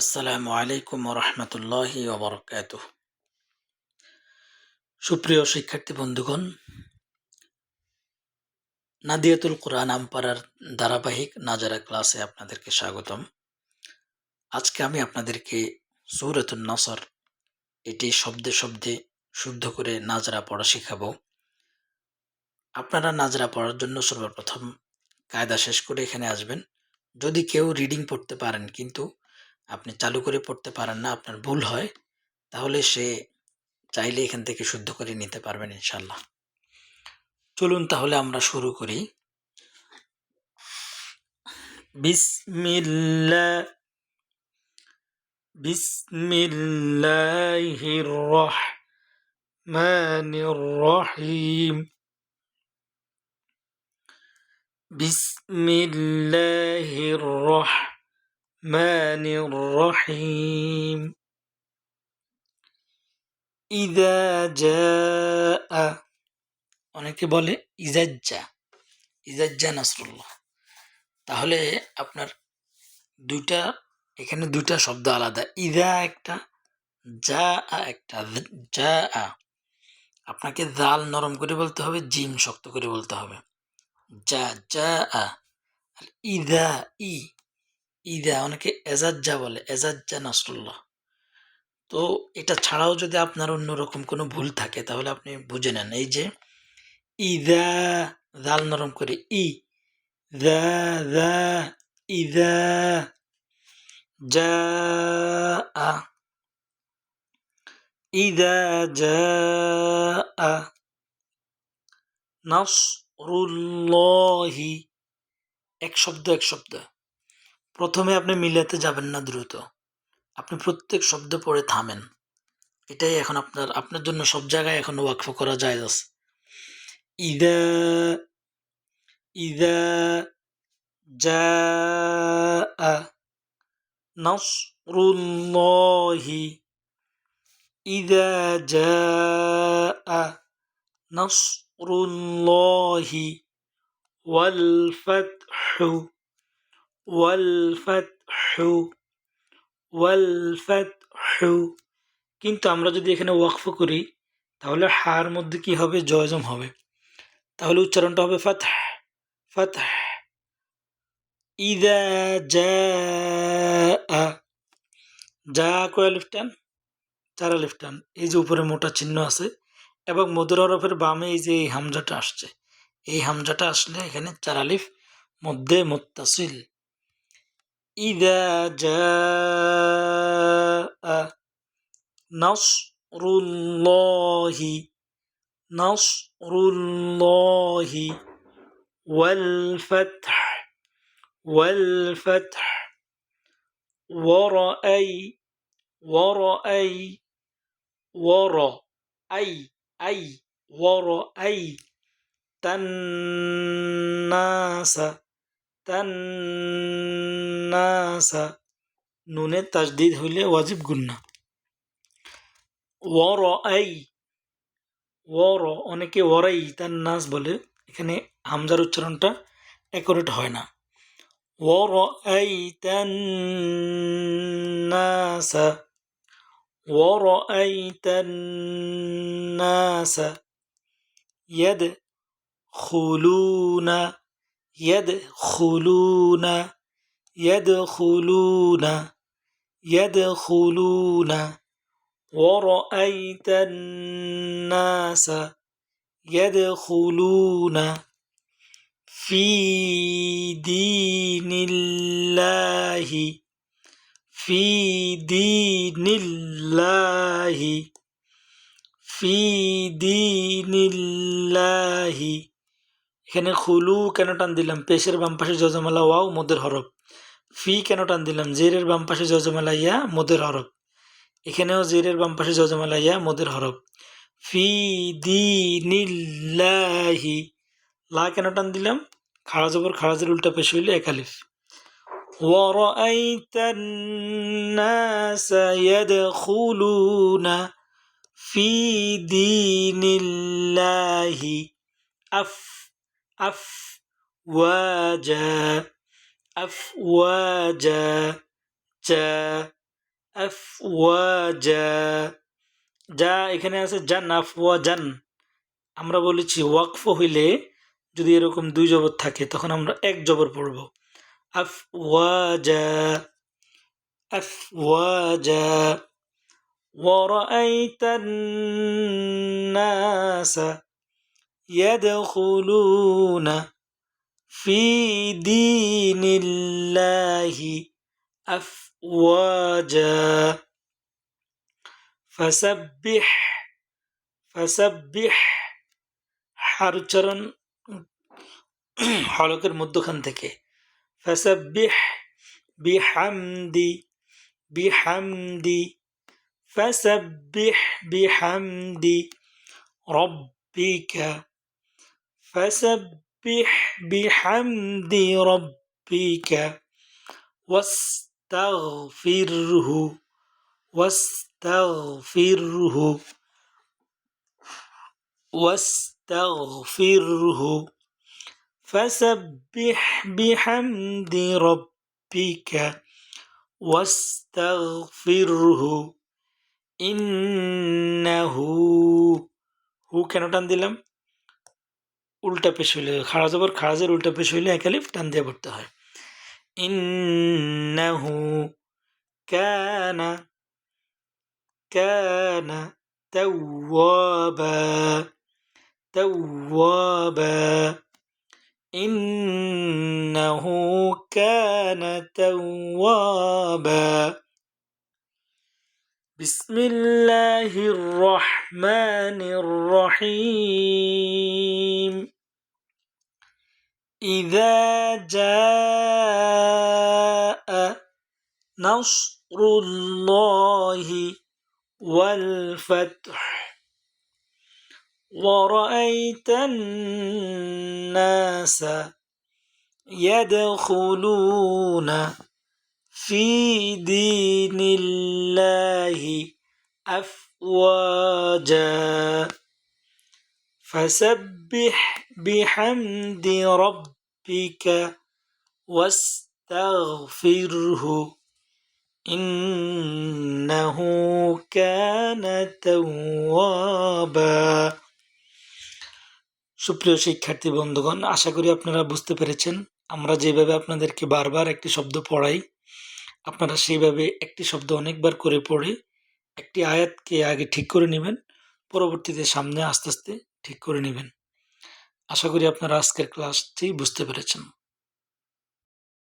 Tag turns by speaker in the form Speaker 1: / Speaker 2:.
Speaker 1: আসসালামু আলাইকুম রহমতুল্লাহি ওবরকাত সুপ্রিয় শিক্ষার্থী বন্ধুগণ, নাদিয়াতুল কোরআন আমপাড়ার ধারাবাহিক নাজারা ক্লাসে আপনাদেরকে স্বাগতম। আজকে আমি আপনাদেরকে সৌরতুল নসর, এটি শব্দে শব্দে শুদ্ধ করে নাজরা পড়া শেখাবো। আপনারা নাজরা পড়ার জন্য সর্বপ্রথম কায়দা শেষ করে এখানে আসবেন। যদি কেউ রিডিং পড়তে পারেন কিন্তু আপনি চালু করে পড়তে পারেন না, আপনার ভুল হয়, তাহলে সে চাইলে এখান থেকে শুদ্ধ করে নিতে পারবেন ইনশাল্লাহ চলুন তাহলে আমরা শুরু করি। বিসমিল্লা বিসমিল্লাহির রহমানির রহিম। বিসমিল্লাহির রহমানির রহিম ইদা জাআ অনেকে বলে ইজাজ্জা ইজাজ্জা নাসরুল্লাহ তাহলে আপনার দুইটা, এখানে দুইটা শব্দ আলাদা। ইদা একটা যা আ একটা যা আ আপনাকে জাল নরম করে বলতে হবে, জিম শক্ত করে বলতে হবে। যা যা আ ইদা ই ঈদা অনেকে এজাজ্জা বলে এজাজ্জা নাসরুল্লাহ। তো এটা ছাড়াও যদি আপনার অন্যরকম কোনো ভুল থাকে, তাহলে আপনি বুঝে নেন। এই যে ইদা দাল নরম করে ই, দা দা ইদা যা, আ ইদা যা, আ এক শব্দ এক শব্দ। প্রথমে আপনি মিলাতে যাবেন না দ্রুত। আপনি প্রত্যেক শব্দ পড়ে থামেন। এটাই এখন আপনার আপনার জন্য সব জায়গায় এখন ওয়াকফ করা যায় আছে। ইদা ইদা যা নসরুল্লাহি, ইদা যা নসরুল্লাহি, ওয়াল ফাতহু। কিন্তু আমরা যদি এখানে ওয়াকফ করি, তাহলে হার মধ্যে কি হবে? জয়জম হবে। তাহলে উচ্চারণটা হবে ফাতহ ফাতহ। ইদা চারা লিফটান? এই যে উপরে মোটা চিহ্ন আছে, এবং মধুর হরফের বামে এই যে এই হামজাটা আসছে। এই হামজাটা আসলে এখানে চারালিফ মধ্যে মোত্তাসিল। إذا جاء نصر الله نصر الله والفتح والفتح. ورأي ورأي ورأي أي ورأي تناس الناس নুনে তাজদিদ হইলে ওয়াজিব গুন্না ওর আই ওর অনেকে ওরাই তার নাস বলে এখানে হামজার উচ্চারণটা অ্যাকোরেট হয় না ওর আই তান নাস ওর আই তান নাস يد خلون يدخلون يدخلون يدخلون. ورأيت الناس يدخلون في دين الله في دين الله في دين الله. এখানে খুলু কেন টান দিলাম পেশের বাম পাশে যজমালা ওয়াও মোদের হরফ ফি কেন টান দিলাম জেরের বাম পাশে যজমালা ইয়া মোদের হরফ এখানেও জেরের বাম পাশে যজমালা ইয়া মোদের হরফ ফি দি নিল্লাহি লা কেন টান দিলাম খাড়া জবর খাড়াজের উল্টা পেশ হইলে একালিফ ورأيت الناس يدخلون في دين الله أف أفواجا أفواجا جا আফওয়াজা যা এখানে আছে জান আফওয়াজান আমরা বলেছি ওয়াকফ হইলে যদি এরকম দুই জবর থাকে তখন আমরা এক জবর পড়ব আফওয়াজা আফওয়াজা ورأيت الناس يدخلون في دين الله أفواجا فسبح فسبح হারুচ্চারণ হলকের মধ্যখান থেকে ফাসাব্বিহ বিহামদি বিহামদি ফাসাব্বিহ বিহামদি রব্বিকা فسبح بحمد ربك واستغفره واستغفره واستغفره فسبح بحمد ربك واستغفره إنه হু কেন টান দিলাম উল্টা পেশ হইলে খাড়া জবর খাড়াজের উল্টা পেশ হইলে একালিফ টান দিয়ে পড়তে হয় ইন্নাহু কানা কানা তাওয়াবা তাওয়াবা ইন্নাহু কানা তাওয়াবা بسم الله الرحمن الرحيم. إذا جاء نصر الله والفتح ورأيت الناس يدخلون في دين الله أفواجا فسبح بحمد ربك واستغفره إنه كان توابا সুপ্রিয় শিক্ষার্থী বন্ধুগণ আশা করি আপনারা বুঝতে পেরেছেন আমরা যেভাবে আপনাদেরকে বারবার একটি শব্দ পড়াই আপনারা সেইভাবে একটি শব্দ অনেকবার করে পড়ে একটি আয়াতকে আগে ঠিক করে নেবেন, পরবর্তীতে সামনে আস্তে আস্তে ঠিক করে নেবেন। আশা করি আপনারা আজকের ক্লাসটি বুঝতে পেরেছেন।